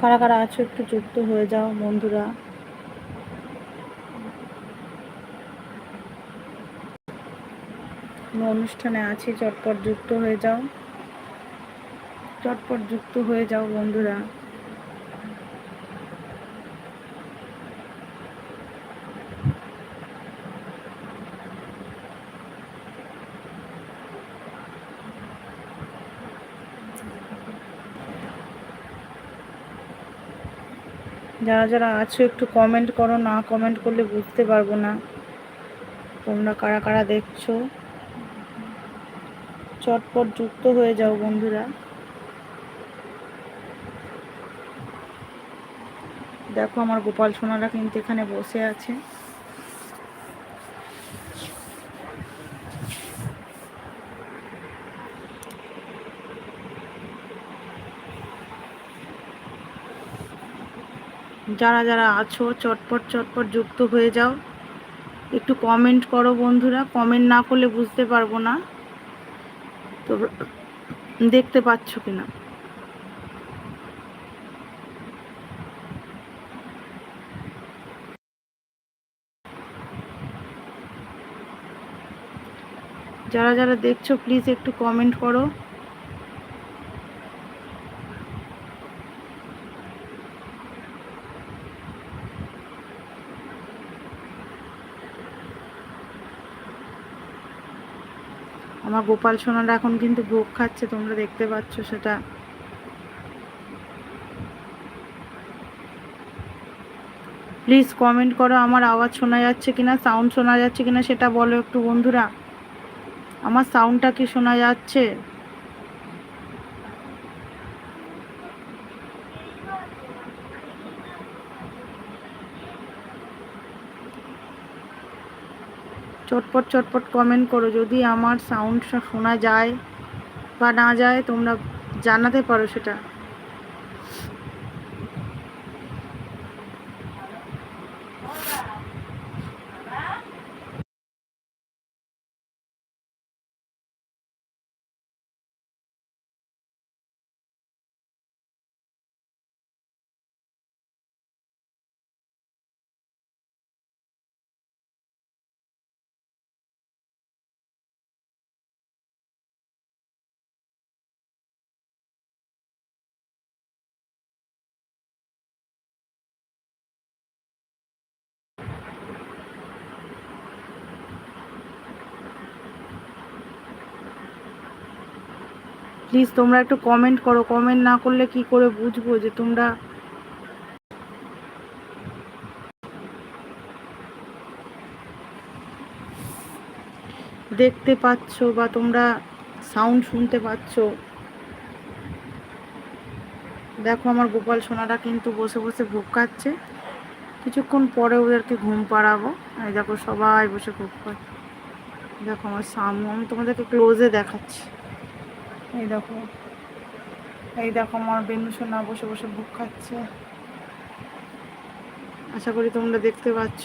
কারা কারা আছো একটু যুক্ত হয়ে যাও, বন্ধুরা। অনুষ্ঠানে আছি, চটপট যুক্ত হয়ে যাও। চটপট যুক্ত হয়ে যাও, বন্ধুরা। যারা যারা আছো, একটু কমেন্ট করো, না কমেন্ট করলে বুঝতে পারব না। তোমরা কারা কারা দেখছ? চটপট যুক্ত হয়ে যাও বন্ধুরা। দেখো আমার গোপাল সোনারা কিন্তু এখানে বসে আছে। যারা যারা আছো, চটপট চটপট যুক্ত হয়ে যাও। একটু কমেন্ট করো বন্ধুরা। কমেন্ট না করলে বুঝতে পারব না। তো দেখতে পাচ্ছ কিনা। যারা যারা দেখছ প্লিজ একটু কমেন্ট করো। আমার গোপাল সোনারা এখন কিন্তু ভোগ খাচ্ছে, তোমরা দেখতে পাচ্ছ সেটা। প্লিজ কমেন্ট করো, আমার আওয়াজ শোনা যাচ্ছে কিনা সাউন্ড শোনা যাচ্ছে কিনা সেটা বলো একটু বন্ধুরা। আমার সাউন্ডটা কি শোনা যাচ্ছে? চটপট চটপট কমেন্ট করো। যদি আমার সাউন্ডটা শোনা যায় বা না যায়, তোমরা জানাতে পারো সেটা। প্লিজ তোমরা একটু কমেন্ট করো। কমেন্ট না করলে কি করে বুঝব যে তোমরা দেখতে পাচ্ছ বা তোমরা সাউন্ড শুনতে পাচ্ছ? দেখো, আমার গোপাল সোনারা কিন্তু বসে বসে ভোগ খাচ্ছে। কিছুক্ষণ পরে ওদেরকে ঘুম পাড়াবো। দেখো, সবাই বসে ভোগ খাচ্ছে। দেখো, আমার সামু, আমি তোমাদেরকে ক্লোজে দেখাচ্ছি। এই দেখো। এই দেখো আমার বেনু সোনা বসে বসে বুক খাচ্ছে। আশা করি তোমরা দেখতে পাচ্ছ।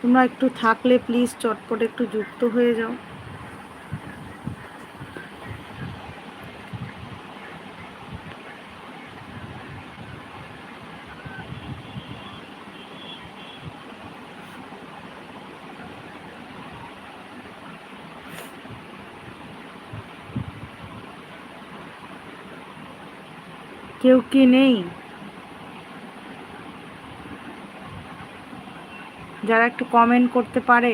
তোমরা একটু থাকলে প্লিজ চটপট একটু যুক্ত হয়ে যাও। কেউ কি নেই? যারা একটু কমেন্ট করতে পারে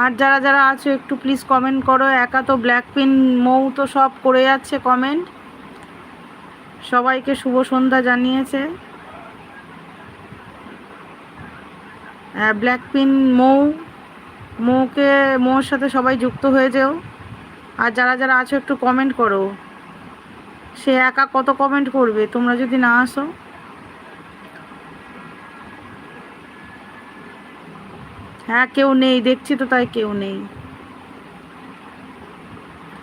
আর যারা যারা আছো, একটু প্লিজ কমেন্ট করো। একা তো ব্ল্যাক পিন মৌ তো সব করে যাচ্ছে কমেন্ট সবাইকে শুভ সন্ধ্যা জানিয়েছে। ব্ল্যাক পিন মৌ, মৌকে, মৌর সাথে সবাই যুক্ত হয়ে যেও আর যারা যারা আছো, একটু কমেন্ট করো। সে একা কত কমেন্ট করবে? তোমরা যদি না আসো। হ্যাঁ কেউ নেই, দেখছি তো তাই কেউ নেই।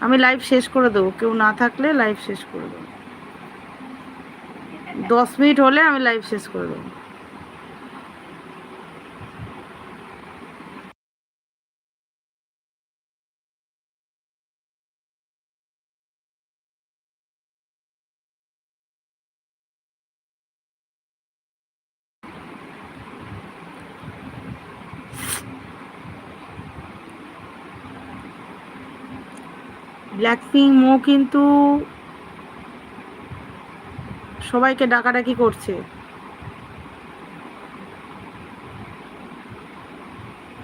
আমি লাইভ শেষ করে দেবো, কেউ না থাকলে লাইভ শেষ করে দেবো। দশ মিনিট হলে আমি লাইভ শেষ করে দেবো। ব্ল্যাকপিঙ্ক মো কিন্তু সবাইকে ডাকাডাকি করছে।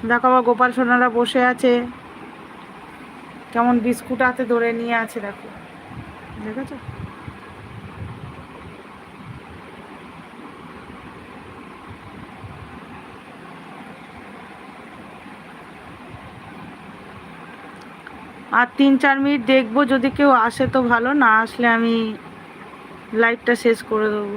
দেখো আবার গোপাল সোনারা বসে আছে। কেমন বিস্কুট হাতে ধরে নিয়ে আছে, দেখো। দেখেছ? আর তিন, চার মিনিট দেখব, যদি কেউ আসে তো ভালো, না আসলে আমি লাইভটা শেষ করে দেবো।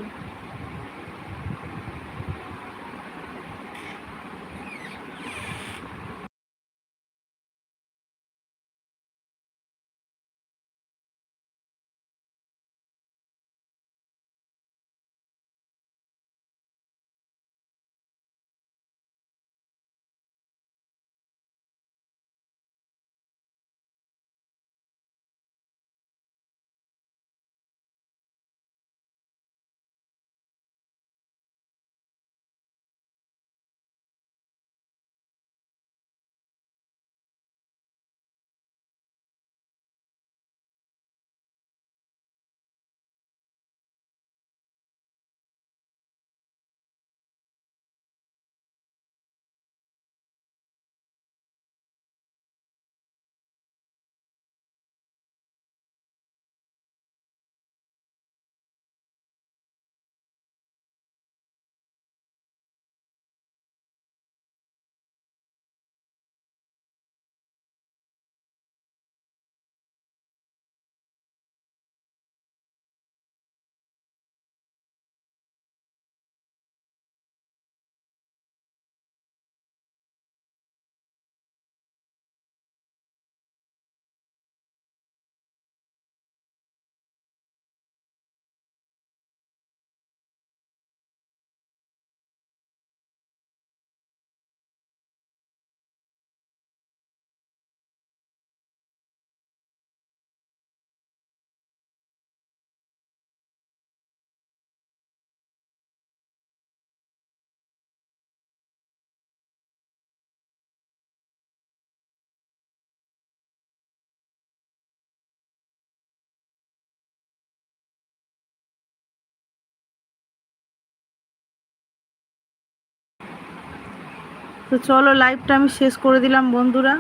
তো চলো লাইভটা আমি শেষ করে দিলাম বন্ধুরা।